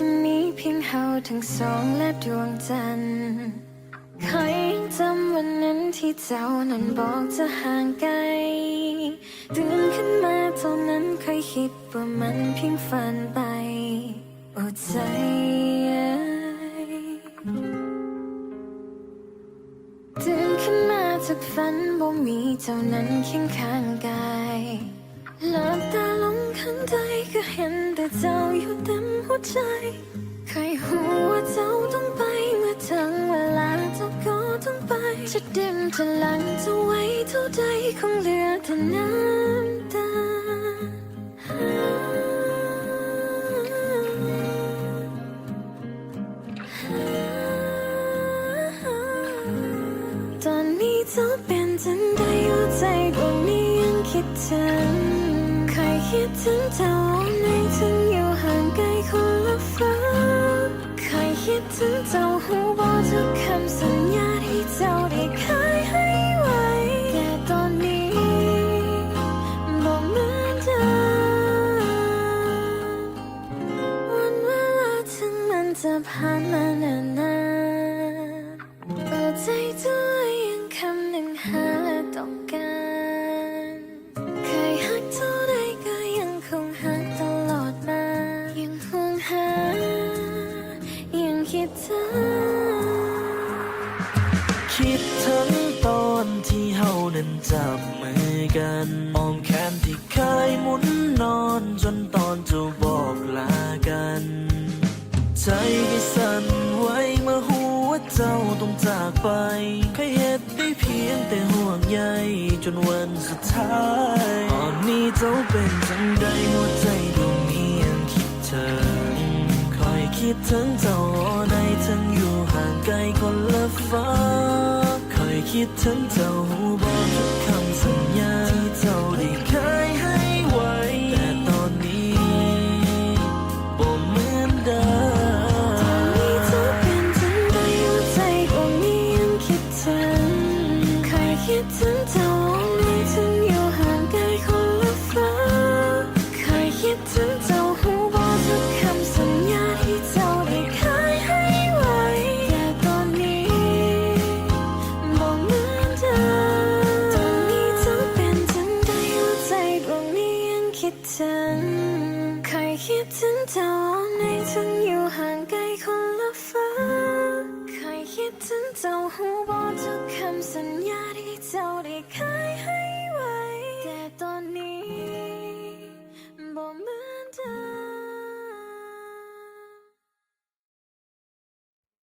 จะมีเพียงเฮาทั้งสองและดวงจันทร์เคยยังจำวันนั้นที่เจ้านั้นบอกจะห่างไกลตื่นขึ้นมาตอนนั้นเคยคิดว่ามันเพียงฝันไปโอ้ใจตื่นขึ้นมาจากฝันบ่มีเจ้านั้นเคียงข้างกายหลับตาลงข้างใจก็เห็นแต่เจ้าอยู่เต็มหัว ใจ ใครหูว่าเจ้าต้องไปเมื่อถึงเวลาเจ้าก็ต้องไป จะดึงจะลังจะไว้เท่าใดคงเหลือแต่น้ำตาตอนนี้เจ้าเป็นจังใดหัวใจดวงนี้ยังคิดถึง ใครคิดถึงเจ้าในถึง ไกลคนละฟ้าใครคิดถึงเจ้าหูบอกทุกคำสัญญาที่เจ้าได้เคยให้ไว้แต่ตอนนี้บอกเหมือนเดิมวันเวลาถึงมันจะผ่านมานานนานเปิดใจด้วย คิดถึงตอนที่เฮานั้นจับมือกันอ้อมแขนที่เคยหมุนนอนจนตอนจะบอกลากัน ใจก็สั่นไหวเมื่อหัวเจ้าต้องจากไปเคยเหตุได้เพียงแต่ห่วงใยจนวันสุดท้าย ตอนนี้เจ้าเป็นจังใดหัวใจดวงนี้ยังคิดถึงคอยคิดถึงเจ้าในทั้งอยู่ห่างไกลคนละฟ้า คอยคิดถึงเจ้า ดถึงเจ้าในถึงอยู่ห่างไกลคนละฟ้าเคยคิดถึงเจ้าหูบอกทุกคำสัญ